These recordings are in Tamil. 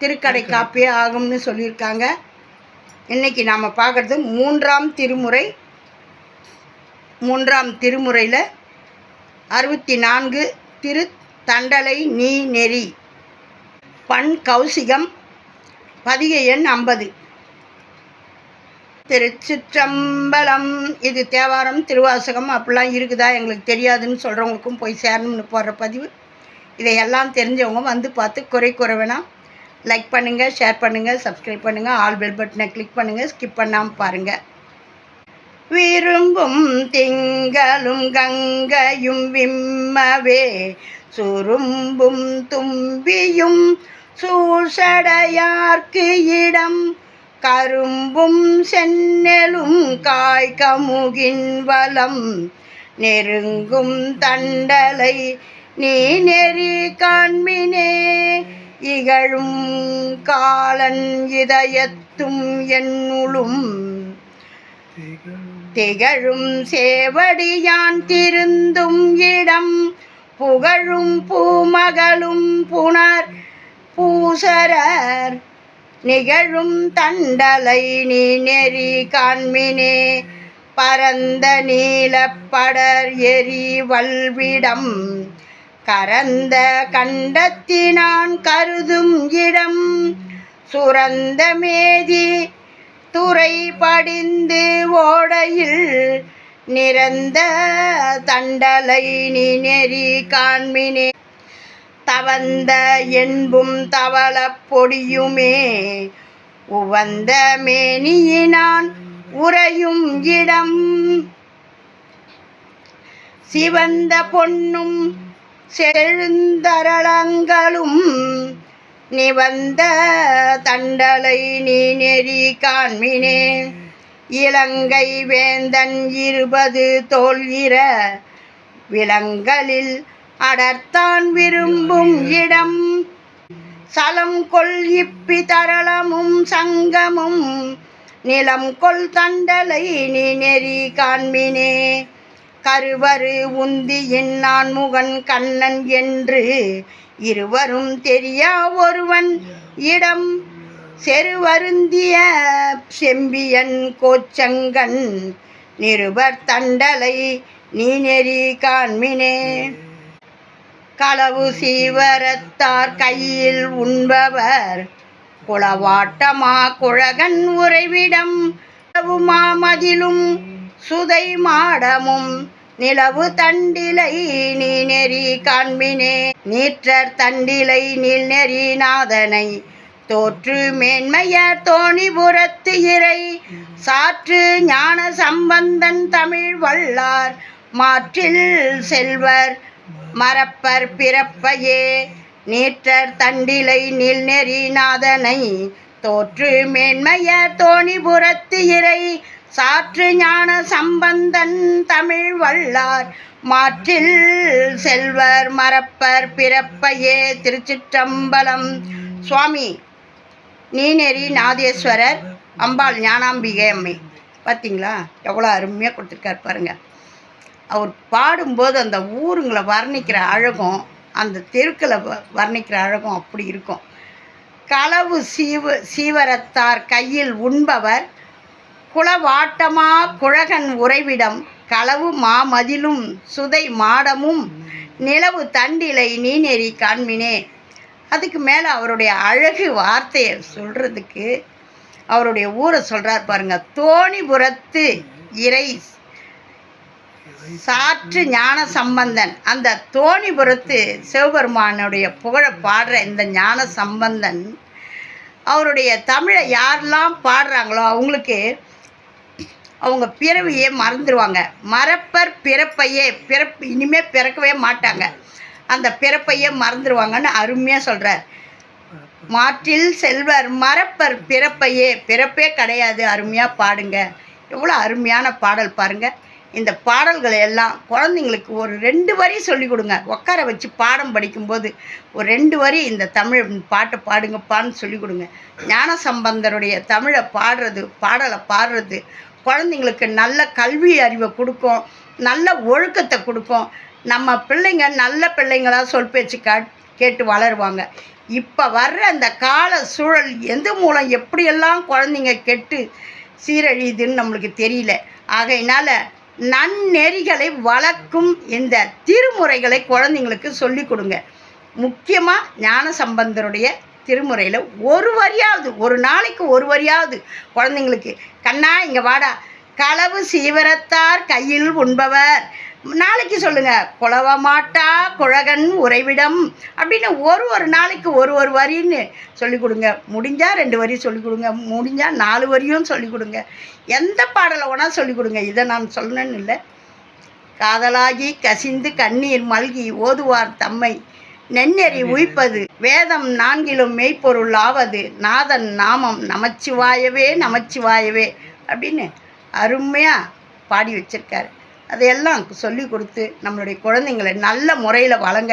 திருக்கடை காப்பியே ஆகும்னு சொல்லியிருக்காங்க. இன்னைக்கு நாம் பார்க்குறது மூன்றாம் திருமுறை. மூன்றாம் திருமுறையில் அறுபத்தி நான்கு திரு தண்டலை நீ நெறி. பண் கௌசிகம் பதிகை எண் ஐம்பது. திருச்சிற்றம்பலம் இது தேவாரம் திருவாசகம் அப்படிலாம் இருக்குதா? எங்களுக்கு தெரியாதுன்னு சொல்கிறவங்களுக்கும் போய் சேரணும்னு போடுற பதிவு. இதையெல்லாம் தெரிஞ்சவங்க வந்து பார்த்து குறை குறை வேணாம். லைக் பண்ணுங்கள் ஷேர் பண்ணுங்கள் சப்ஸ்கிரைப் பண்ணுங்கள் ஆல் பெல் பட்டனை கிளிக் பண்ணுங்கள் ஸ்கிப் பண்ணாமல் பாருங்கள் விரும்பும் திங்களும் கங்கையும் விம்மவே சுரும்பும் தும்பியும் சூசடையார்க்கு இடம். கரும்பும் செந்நெலும் காய்கமுகின் வலம் நெருங்கும் தண்டலை நீ நெறி காண்மினே இகழும் காலன் இதயத்தும் என்னுளும். திகழும் சேவடியான் திருந்தும் இடம். புகழும் பூமகளும் புனர் பூசரர். நிகழும் தண்டலை நீ நெறி காண்மினே. பரந்த நீலப்படர் எரி வல்விடம். கரந்த கண்டத்தினான் கருதும் இடம். சுரந்த மேதி துறை படிந்து ஓடையில் நிறந்த தண்டலை நீ நெறி காண்மினே. தவந்த என்பும் தவள பொடியுமே. உவந்த மேனியினான் உறையும் இடம். சிவந்த பொன்னும் செழுந்தரளங்களும் நிவந்த தண்டலை நீ நெறி காண்மினே. இலங்கை வேந்தன் இருபது தோல்கிற விலங்களில் அடர்த்தான் விரும்பும் இடம். சலம் கொல் இப்பி தரளமும் சங்கமும் நிலம் கொல் தண்டலை நீ நெறி காண்மினே. கருவரு உந்தியின் நான் முகன் கண்ணன் என்று இருவரும் தெரியா ஒருவன் இடம் செருவருந்திய செம்பியன் கோச்சங்கன் நிருபர் தண்டலை நீ நெறி காண்மினே. களவு சீவரத்தார் கையில் உண்பவர் குளவாட்டமா குழகன் உறைவிடம். மாமதிலும் சுதை மாடமும் நிலவு தண்டிலை நீ நெறி காண்பினே நீற்றர் தண்டிலை நீல் நெறி நாதனை. தோற்று மேன்மையர் தோணிபுரத்து இறை சாற்று ஞான சம்பந்தன் தமிழ் வல்லார். மாற்றில் செல்வர் மரப்பர் பிறப்பையே நீற்றர் தண்டிலை நீல் நெறி நாதனை. தோற்று மேன்மையர் தோணிபுரத்து இறை சாற்று ஞான சம்பந்தன் தமிழ் வள்ளார் மாற்றில் செல்வர் மரப்பர் பிறப்பையே திருச்சிற்றம்பலம். சுவாமி நீநெறி நாதேஸ்வரர் அம்பாள் ஞானாம்பிகை அம்மை பார்த்தீங்களா எவ்வளோ அருமையாக கொடுத்துருக்காரு பாருங்கள் அவர் பாடும்போது அந்த ஊருங்களை வர்ணிக்கிற அழகும் அந்த தெருக்களை வ- வர்ணிக்கிற அழகும் அப்படி இருக்கும். களவு சீவ சீவரத்தார் கையில் உண்பவர் குளவாட்டமா குழகன் உறைவிடம் களவு மாமதிலும் சுதை மாடமும் நிலவு தண்டிலை நீநெறி காண்மினே அதுக்கு மேலே அவருடைய அழகு வார்த்தையை சொல்கிறதுக்கு அவருடைய ஊரை சொல்கிறார் பாருங்க தோணிபுரத்து இறை சாற்று ஞான சம்பந்தன். அந்த தோணிபுரத்து சிவபெருமானுடைய புகழை பாடுற இந்த ஞான சம்பந்தன் அவருடைய தமிழை யாரெல்லாம் பாடுறாங்களோ அவங்களுக்கு அவங்க பிறவியே மறந்துடுவாங்க மறப்பர் பிறப்பையே பிறப்பு இனிமேல் பிறக்கவே மாட்டாங்க. அந்த பிறப்பையே மறந்துடுவாங்கன்னு அருமையாக சொல்கிறார் மாற்றில் செல்வர் மறப்பர் பிறப்பையே பிறப்பே கிடையாது. அருமையாக பாடுங்க. எவ்வளோ அருமையான பாடல் பாருங்கள் இந்த பாடல்களை எல்லாம் குழந்தைங்களுக்கு ஒரு ரெண்டு வரி சொல்லி கொடுங்க. உட்கார வச்சு பாடம் படிக்கும்போது ஒரு ரெண்டு வரி இந்த தமிழ் பாட்டை பாடுங்கப்பான்னு சொல்லி கொடுங்க. ஞான சம்பந்தருடைய தமிழை பாடுறது பாடலை பாடுறது குழந்தைங்களுக்கு நல்ல கல்வி அறிவை கொடுக்கும் நல்ல ஒழுக்கத்தை கொடுக்கும். நம்ம பிள்ளைங்க நல்ல பிள்ளைங்களாக சொல் பேச்சு கேட்டு வளருவாங்க. இப்போ வர்ற அந்த கால சூழல் எந்த மூலம் எப்படியெல்லாம் குழந்தைங்க கெட்டு சீரழியுதுன்னு நம்மளுக்கு தெரியல. ஆகையினால் நன்னெறிகளை வளர்க்கும் இந்த திருமுறைகளை குழந்தைங்களுக்கு சொல்லி கொடுங்க. முக்கியமாக ஞான சம்பந்தருடைய திருமுறையில் ஒரு வரியாவது ஒரு நாளைக்கு ஒரு வரியாவது குழந்தைங்களுக்கு கண்ணா இங்கே வாடா. களவு சீவரத்தார் கையில் உண்பவர். நாளைக்கு சொல்லுங்க குழவ மாட்டா குழகன் உறைவிடம் அப்படின்னு ஒரு ஒரு நாளைக்கு ஒரு ஒரு வரின்னு சொல்லி கொடுங்க. முடிஞ்சால் ரெண்டு வரி சொல்லி கொடுங்க முடிஞ்சால் நாலு வரியும் சொல்லி கொடுங்க. எந்த பாடலை வேணால் சொல்லி கொடுங்க இதை நான் சொல்லணும்னு இல்லை. காதலாகி கசிந்து கண்ணீர் மல்கி ஓதுவார் தம்மை. நெண்ணெறி உய்ப்பது வேதம் நான்கிலும் மெய்ப்பொருள் ஆவது. நாதன் நாமம் நமச்சிவாயவே நமச்சிவாயவே அப்படின்னு அருமையாக பாடி வச்சிருக்காரு. அதையெல்லாம் சொல்லி கொடுத்து நம்மளுடைய குழந்தைங்களை நல்ல முறையில் வழங்க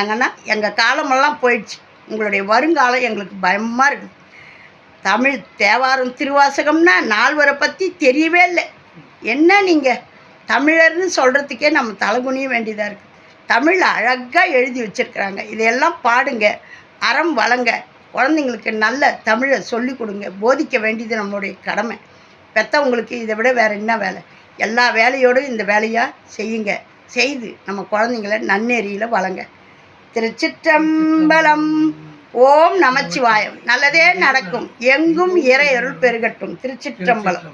எங்கன்னா எங்கள் காலமெல்லாம் போயிடுச்சு. உங்களுடைய வருங்காலம் எங்களுக்கு பயமாக இருக்குது தமிழ் தேவாரம் திருவாசகம்னா நால்வரை பற்றி தெரியவே இல்லை. என்ன நீங்கள் தமிழர்னு சொல்கிறதுக்கே நம்ம தலைகுனிய வேண்டியதாக இருக்குது தமிழ் அழகாக எழுதி வச்சிருக்கிறாங்க. இதையெல்லாம் பாடுங்க. அறம் வழங்க குழந்தைங்களுக்கு நல்ல தமிழை சொல்லி கொடுங்க. போதிக்க வேண்டியது நம்மளுடைய கடமை. பெற்றவங்களுக்கு இதை விட வேறு என்ன வேலை? எல்லா வேலையோடும் இந்த வேலையாக செய்யுங்க. செய்து நம்ம குழந்தைங்கள நன்னெறியில் வளங்க. திருச்சிற்றம்பலம். ஓம் நமச்சிவாயம். நல்லதே நடக்கும். எங்கும் இறையருள் பெருகட்டும். திருச்சிற்றம்பலம்.